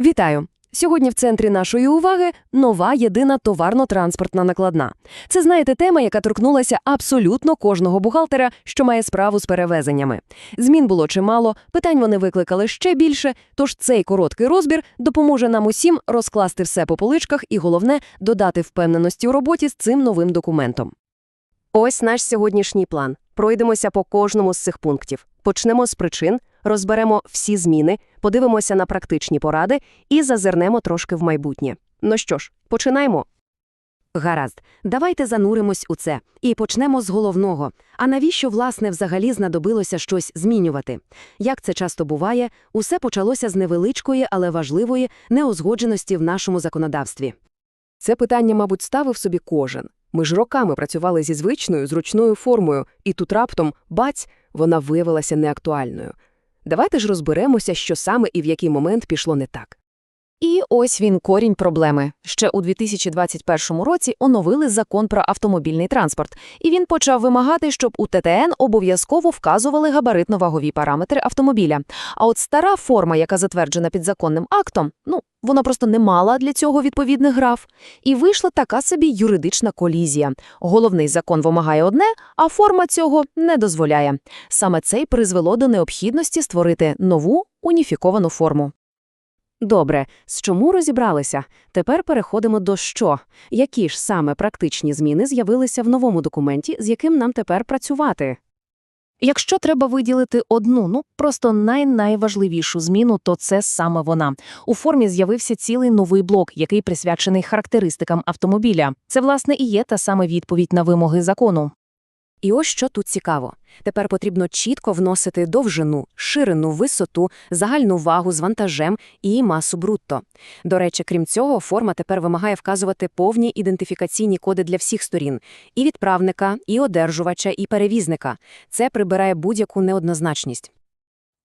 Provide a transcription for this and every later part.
Вітаю! Сьогодні в центрі нашої уваги нова єдина товарно-транспортна накладна. Це, знаєте, тема, яка торкнулася абсолютно кожного бухгалтера, що має справу з перевезеннями. Змін було чимало, питань вони викликали ще більше, тож цей короткий розбір допоможе нам усім розкласти все по поличках і, головне, додати впевненості у роботі з цим новим документом. Ось наш сьогоднішній план. Пройдемося по кожному з цих пунктів. Почнемо з причин, розберемо всі зміни, подивимося на практичні поради і зазирнемо трошки в майбутнє. Ну що ж, починаємо. Гаразд, давайте зануримось у це і почнемо з головного. А навіщо, власне, взагалі знадобилося щось змінювати? Як це часто буває, усе почалося з невеличкої, але важливої неузгодженості в нашому законодавстві. Це питання, мабуть, ставив собі кожен. Ми ж роками працювали зі звичною, зручною формою, і тут раптом, баць, вона виявилася неактуальною. Давайте ж розберемося, що саме і в який момент пішло не так. І ось він корінь проблеми. Ще у 2021 році оновили закон про автомобільний транспорт, і він почав вимагати, щоб у ТТН обов'язково вказували габаритно-вагові параметри автомобіля. А от стара форма, яка затверджена підзаконним актом, ну, вона просто не мала для цього відповідних граф. І вийшла така собі юридична колізія. Головний закон вимагає одне, а форма цього не дозволяє. Саме це й призвело до необхідності створити нову уніфіковану форму. Добре, з чому розібралися? Тепер переходимо до що. Які ж саме практичні зміни з'явилися в новому документі, з яким нам тепер працювати? Якщо треба виділити одну, ну просто най-найважливішу зміну, то це саме вона. У формі з'явився цілий новий блок, який присвячений характеристикам автомобіля. Це, власне, і є та саме відповідь на вимоги закону. І ось що тут цікаво. Тепер потрібно чітко вносити довжину, ширину, висоту, загальну вагу з вантажем і масу брутто. До речі, крім цього, форма тепер вимагає вказувати повні ідентифікаційні коди для всіх сторін – і відправника, і одержувача, і перевізника. Це прибирає будь-яку неоднозначність.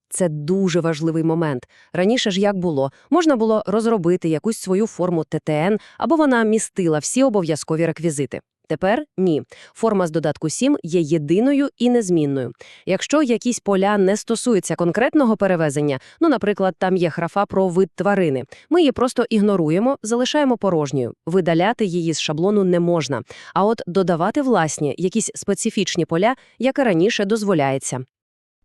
Це дуже важливий момент. Раніше ж як було? Можна було розробити якусь свою форму ТТН, або вона містила всі обов'язкові реквізити. Тепер ні. Форма з додатку 7 є єдиною і незмінною. Якщо якісь поля не стосуються конкретного перевезення, ну, наприклад, там є графа про вид тварини, ми її просто ігноруємо, залишаємо порожньою. Видаляти її з шаблону не можна. А от додавати власні, якісь специфічні поля, як і раніше дозволяється.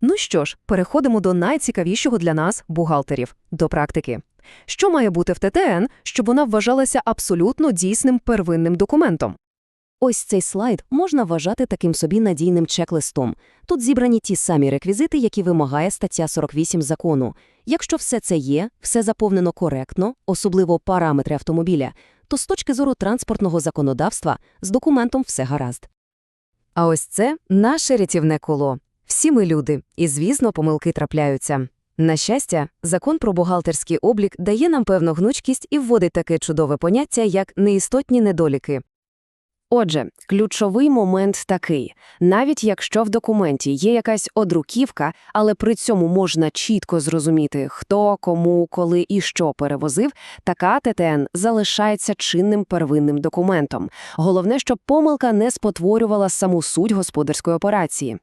Ну що ж, переходимо до найцікавішого для нас, бухгалтерів, до практики. Що має бути в ТТН, щоб вона вважалася абсолютно дійсним первинним документом? Ось цей слайд можна вважати таким собі надійним чек-листом. Тут зібрані ті самі реквізити, які вимагає стаття 48 закону. Якщо все це є, все заповнено коректно, особливо параметри автомобіля, то з точки зору транспортного законодавства з документом все гаразд. А ось це наше рятівне коло. Всі ми люди, і, звісно, помилки трапляються. На щастя, закон про бухгалтерський облік дає нам певну гнучкість і вводить таке чудове поняття, як неістотні недоліки. Отже, ключовий момент такий: навіть якщо в документі є якась одруківка, але при цьому можна чітко зрозуміти, хто, кому, коли і що перевозив, така ТТН залишається чинним первинним документом. Головне, щоб помилка не спотворювала саму суть господарської операції.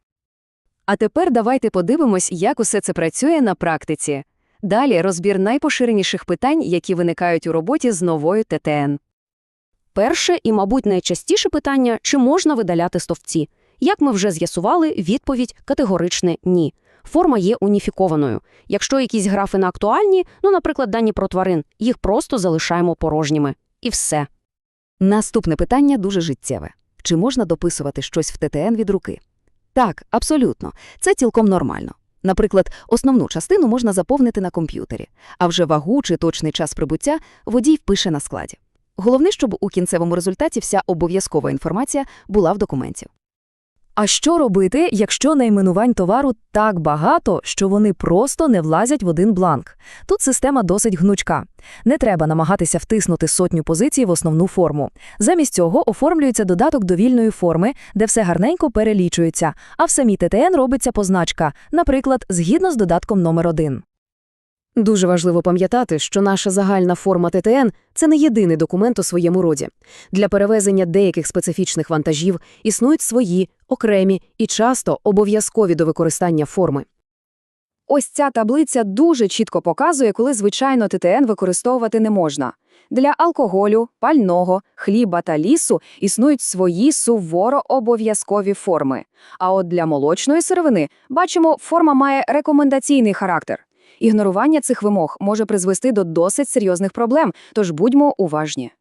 А тепер давайте подивимось, як усе це працює на практиці. Далі розбір найпоширеніших питань, які виникають у роботі з новою ТТН. Перше і, мабуть, найчастіше питання – чи можна видаляти стовпці? Як ми вже з'ясували, відповідь категоричне – ні. Форма є уніфікованою. Якщо якісь графи не актуальні, ну, наприклад, дані про тварин, їх просто залишаємо порожніми. І все. Наступне питання дуже життєве. Чи можна дописувати щось в ТТН від руки? Так, абсолютно. Це цілком нормально. Наприклад, основну частину можна заповнити на комп'ютері, а вже вагу чи точний час прибуття водій впише на складі. Головне, щоб у кінцевому результаті вся обов'язкова інформація була в документі. А що робити, якщо найменувань товару так багато, що вони просто не влазять в один бланк? Тут система досить гнучка. Не треба намагатися втиснути сотню позицій в основну форму. Замість цього оформлюється додаток до вільної форми, де все гарненько перелічується, а в самій ТТН робиться позначка, наприклад, згідно з додатком номер 1 Дуже важливо пам'ятати, що наша загальна форма ТТН – це не єдиний документ у своєму роді. Для перевезення деяких специфічних вантажів існують свої, окремі і часто обов'язкові до використання форми. Ось ця таблиця дуже чітко показує, коли звичайно ТТН використовувати не можна. Для алкоголю, пального, хліба та лісу існують свої суворо обов'язкові форми. А от для молочної сировини, бачимо, форма має рекомендаційний характер. Ігнорування цих вимог може призвести до досить серйозних проблем, тож будьмо уважні.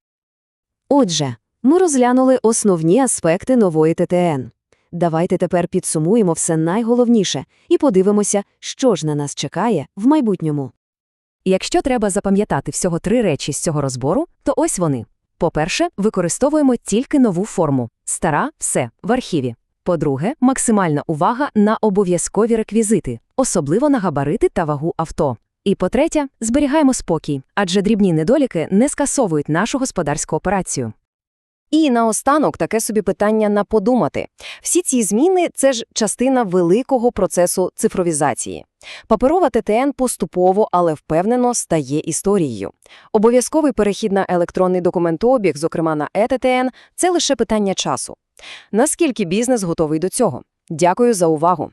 Отже, ми розглянули основні аспекти нової ТТН. Давайте тепер підсумуємо все найголовніше і подивимося, що ж на нас чекає в майбутньому. Якщо треба запам'ятати всього три речі з цього розбору, то ось вони. По-перше, використовуємо тільки нову форму. Стара – все, в архіві. По-друге, максимальна увага на обов'язкові реквізити, особливо на габарити та вагу авто. І по-третє, зберігаємо спокій, адже дрібні недоліки не скасовують нашу господарську операцію. І наостанок таке собі питання на подумати. Всі ці зміни – це ж частина великого процесу цифровізації. Паперова ТТН поступово, але впевнено стає історією. Обов'язковий перехід на електронний документообіг, зокрема на ЕТТН, це лише питання часу. Наскільки бізнес готовий до цього? Дякую за увагу.